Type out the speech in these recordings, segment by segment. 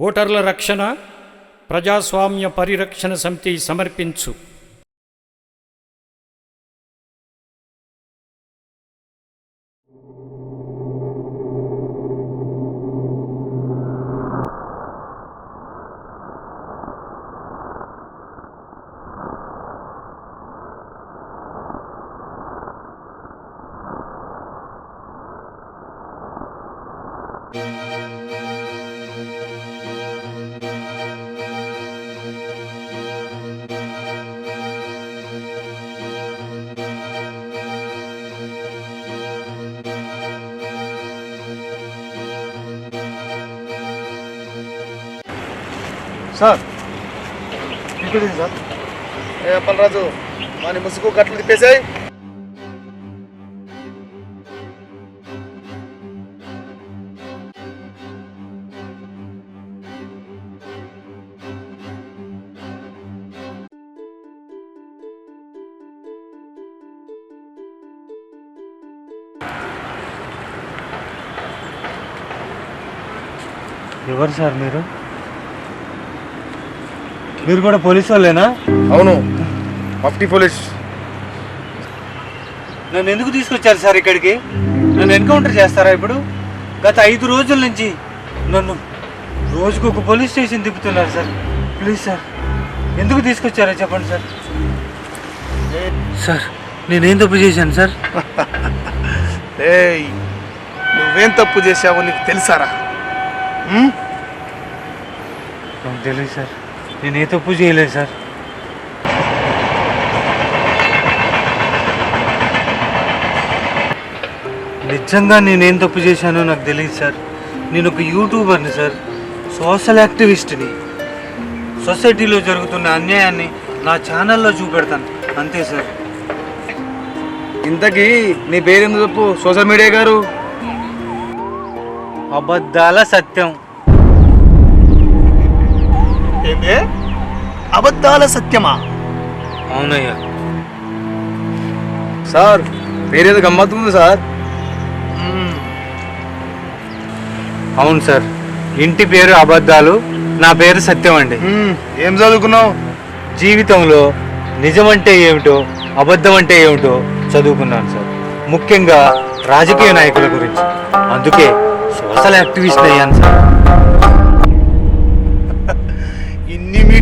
ఓటర్ల రక్షణ ప్రజాస్వామ్య పరిరక్షణ సమితి సమర్పించు. సార్. ఇంకోటి సార్. ఏ అప్పలరాజు వాని ముసుగు కట్లు తిప్పేసాయి ఎవరు సార్ మీరు? మీరు కూడా పోలీసు వాళ్ళేనా? అవును. Mufti police. నన్ను ఎందుకు తీసుకొచ్చారు సార్ ఇక్కడికి? నన్ను ఎన్కౌంటర్ చేస్తారా ఇప్పుడు? గత ఐదు రోజుల నుంచి నన్ను రోజుకు ఒక పోలీస్ స్టేషన్ తిప్పుతున్నారు సార్. ప్లీజ్ సార్ ఎందుకు తీసుకొచ్చారో చెప్పండి సార్. సార్ నేనేం తప్పు చేశాను సార్? ఏయ్ నువ్వేం తప్పు చేశావో నీకు తెలుసారా? నాకు తెలియదు సార్. నేను ఏ తప్పు చేయలేదు సార్. నిజంగా నేనేం తప్పు చేశానో నాకు తెలియదు సార్. నేను ఒక యూట్యూబర్ని సార్. సోషల్ యాక్టివిస్ట్ని. సొసైటీలో జరుగుతున్న అన్యాయాన్ని నా ఛానల్లో చూపెడతాను. అంతే సార్. ఇంతకీ నీ పేరెందుకు చెప్పు సోషల్ మీడియా గారు? అబద్ధాల సత్యం. ఏంది అబద్ధాల సత్యమా? అవునయ్యా. సార్ పేరేదో గమ్మత్తుంది సార్. అవును సార్ ఇంటి పేరు అబద్ధాలు నా పేరు సత్యం అండి. ఏం చదువుకున్నావు? జీవితంలో నిజమంటే ఏమిటో అబద్ధం అంటే ఏమిటో చదువుకున్నాను సార్. ముఖ్యంగా రాజకీయ నాయకుల గురించి. అందుకే సోషల్ యాక్టివిస్ట్ అయ్యాను సార్.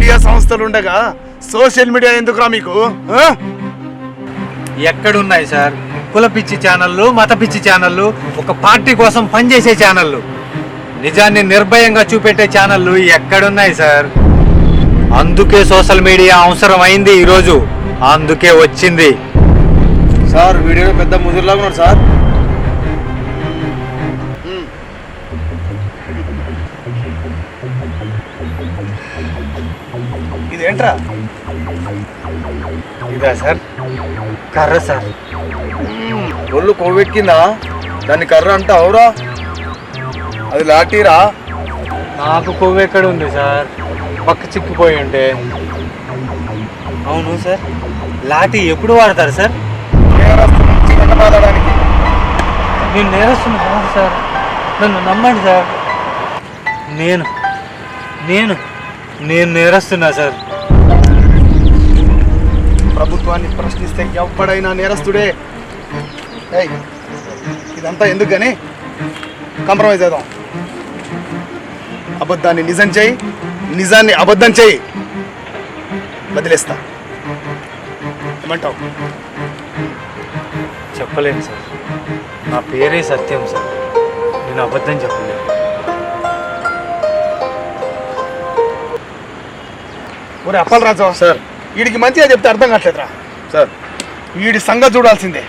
మీడియా సంస్థలు ఉండగా సోషల్ మీడియా ఎందుకురా మీకు? ఆ? ఎక్కడున్నాయి సార్? కుల పిచ్చి ఛానళ్ళు మత పిచ్చి ఛానళ్ళు ఒక పార్టీ కోసం పనిచేసే ఛానళ్ళు. నిజాన్ని నిర్భయంగా చూపెట్టే ఛానళ్ళు ఎక్కడున్నాయి సార్? అందుకే సోషల్ మీడియా అవసరం అయింది ఈరోజు. అందుకే వచ్చింది. సార్ వీడియో పెద్ద ముదురులాగా ఉన్నాడు సార్. ఇదేంట్రా? ఇదా సార్? కర్ర సార్. ఒళ్ళు కొవ్వెక్కిందా? దాన్ని కర్ర అంటే అవురా? అది లాఠీరా? నాకు కొవ్వు ఎక్కడ ఉంది సార్? పక్క చిక్కిపోయి ఉంటే. అవును సార్. లాఠీ ఎప్పుడు వాడతారు సార్? నేను నేరస్తున్నా సార్. నన్ను నమ్మండి సార్. నేను నేను నేను నేరస్తున్నా సార్. ప్రభుత్వాన్ని ప్రశ్నిస్తే ఎవడైనా నేరస్తుడే. ఏయ్ ఇదంతా ఎందుకు కానీ కాంప్రమైజ్ అవుదాం అబద్ధాన్ని నిజం చేయి నిజాన్ని అబద్ధం చేయి వదిలేస్తా. ఏమంటావు? చెప్పలేను సార్. నా పేరే సత్యం సార్. నేను అబద్ధం చెప్పలేను. ఒరే అప్పలరాజు సార్. వీడికి మంచిగా చెప్తే అర్థం కావట్లేదురా. సార్. వీడి సంగతి చూడాల్సిందే.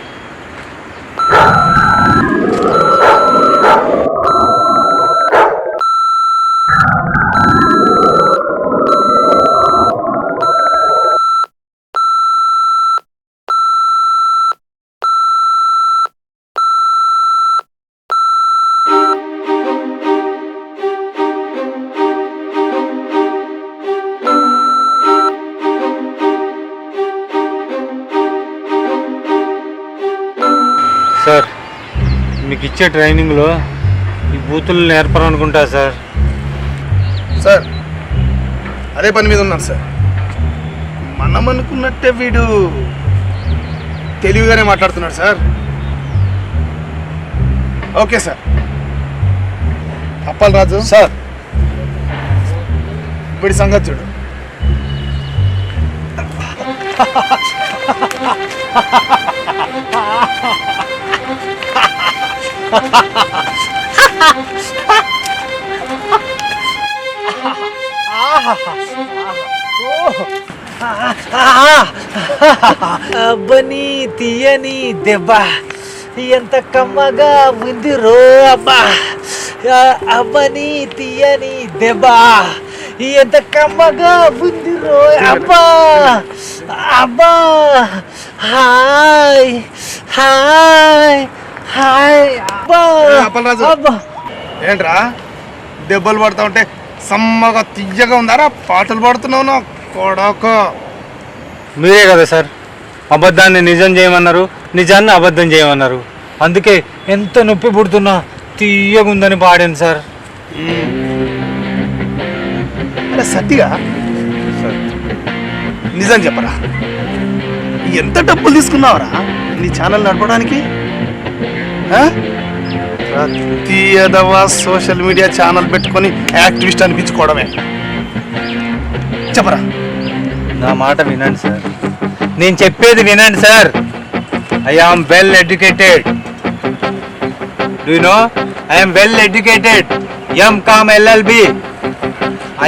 ఇచ్చే ట్రైనింగ్లో ఈ బూతులు నేర్పరనుకుంటా సార్. సార్ అదే పని మీద ఉన్నాను సార్. మనం అనుకున్నట్టే వీడు తెలివిగానే మాట్లాడుతున్నాడు sir. Okay sir. Appal Raju. Sir. వీడి సంగతి చూడు. అబ్బని తీయని దెబ్బ ఎంత కమ్మగా ఉంది రో అబ్బా ఆ, అబ్బని తీయని దెబ్బ ఎంత కమ్మగా ఉంది రో అబ్బా అబ్బా హాయ్ హాయ్ హాయ్ అప్పలరాజు. ఏంట్రా? దెబ్బలు పడతా ఉంటే సమ్మగా తియ్యగా ఉందారా? పాటలు పాడుతున్నావు నా కొడక. మీరే కదా సార్. అబద్ధాన్ని నిజం చేయమన్నారు నిజాన్ని అబద్ధం చేయమన్నారు. అందుకే ఎంత నొప్పి పుడుతున్నా తీయగుందని పాడాను సార్. అరే సత్తిగా? నిజం చెప్పరా? ఎంత డబ్బులు తీసుకున్నావురా నీ ఛానల్ నడపడానికి? ప్రతి ఎదవా సోషల్ మీడియా ఛానల్ పెట్టుకొని యాక్టివిస్ట్ అనిపించుకోవడమే. చెప్పరా? నా మాట వినండి సార్. నేను చెప్పేది వినండి sir. I am well educated do know I well educated M Com LLB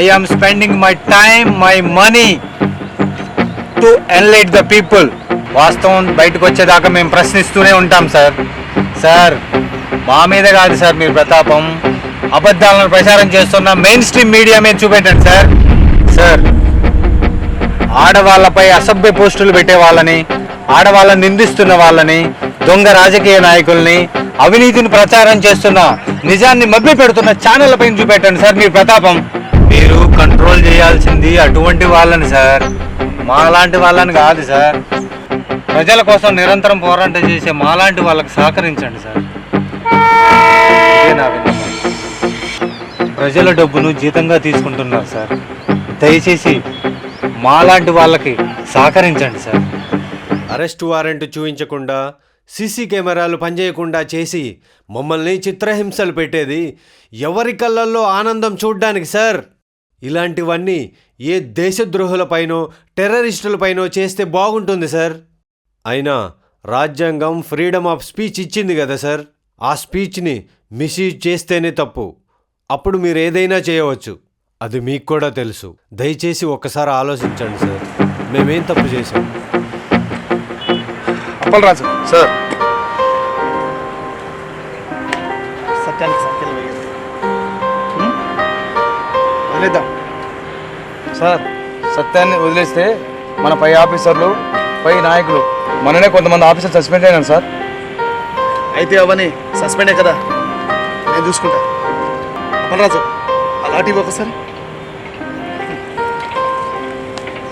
I am spending my time my money to enlighten the people వాస్తవం బయటకు వచ్చేదాకా మేము ప్రశ్నిస్తూనే ఉంటాం సార్. సార్ మా మీద కాదు సార్ మీరు ప్రతాపం. అబద్ధాలను ప్రచారం చేస్తున్న మెయిన్ స్ట్రీమ్ మీడియా మీద చూపెట్టండి సార్. సార్ ఆడవాళ్ళపై అసభ్య పోస్టులు పెట్టే వాళ్ళని ఆడవాళ్ళని నిందిస్తున్న వాళ్ళని దొంగ రాజకీయ నాయకుల్ని అవినీతిని ప్రచారం చేస్తున్న నిజాన్ని మభ్య పెడుతున్న ఛానళ్ళపై చూపెట్టండి సార్ మీ ప్రతాపం. మీరు కంట్రోల్ చేయాల్సింది అటువంటి వాళ్ళని సార్. మాలాంటి వాళ్ళని కాదు సార్. ప్రజల కోసం నిరంతరం పోరాటం చేసే మాలాంటి వాళ్ళకి సహకరించండి సార్. ఇదే నా విన్నపం. ప్రజల డబ్బును జీతంగా తీసుకుంటున్నారు సార్. దయచేసి మాలాంటి వాళ్ళకి సహకరించండి సార్. అరెస్ట్ వారెంట్ చూపించకుండా సీసీ కెమెరాలు పనిచేయకుండా చేసి మమ్మల్ని చిత్రహింసలు పెట్టేది ఎవరి కళ్ళల్లో ఆనందం చూడ్డానికి సార్? ఇలాంటివన్నీ ఏ దేశద్రోహులపైనో టెర్రరిస్టులపైనో చేస్తే బాగుంటుంది సార్. అయినా రాజ్యాంగం ఫ్రీడమ్ ఆఫ్ స్పీచ్ ఇచ్చింది కదా సార్. ఆ స్పీచ్ని మిస్యూజ్ చేస్తేనే తప్పు. అప్పుడు మీరు ఏదైనా చేయవచ్చు. అది మీకు కూడా తెలుసు. దయచేసి ఒక్కసారి ఆలోచించండి సార్. మేమేం తప్పు చేశాం? అప్పలరాజు. సార్. వదిలేద్దాం. సార్ సత్యాన్ని వదిలేస్తే మన పై ఆఫీసర్లు పై నాయకులు మననే కొంతమంది ఆఫీసర్ సస్పెండ్ అయినారు సార్. అయితే అవన్నీ సస్పెండే కదా. నేను చూసుకుంటా. అప్పలరాజు ఆ లాఠీ ఒకసారి.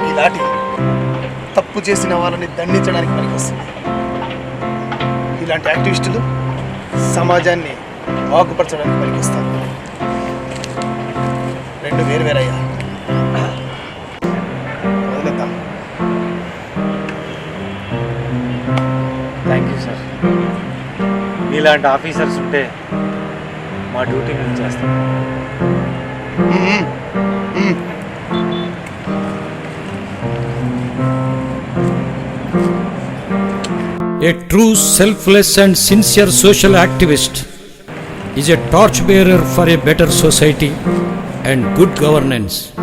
ఈ లాఠీ తప్పు చేసిన వాళ్ళని దండించడానికి పనికొస్తుంది. ఇలాంటి యాక్టివిస్టులు సమాజాన్ని బాగుపరచడానికి పనికొస్తారు రెండు వేరు వేరయ్యా వదిలేద్దాం థ్యాంక్ యూ సార్ మీలాంటి ఆఫీసర్స్ ఉంటే మా డ్యూటీ మేము చేస్తాం. A true selfless and sincere social activist is a torchbearer for a better society and good governance.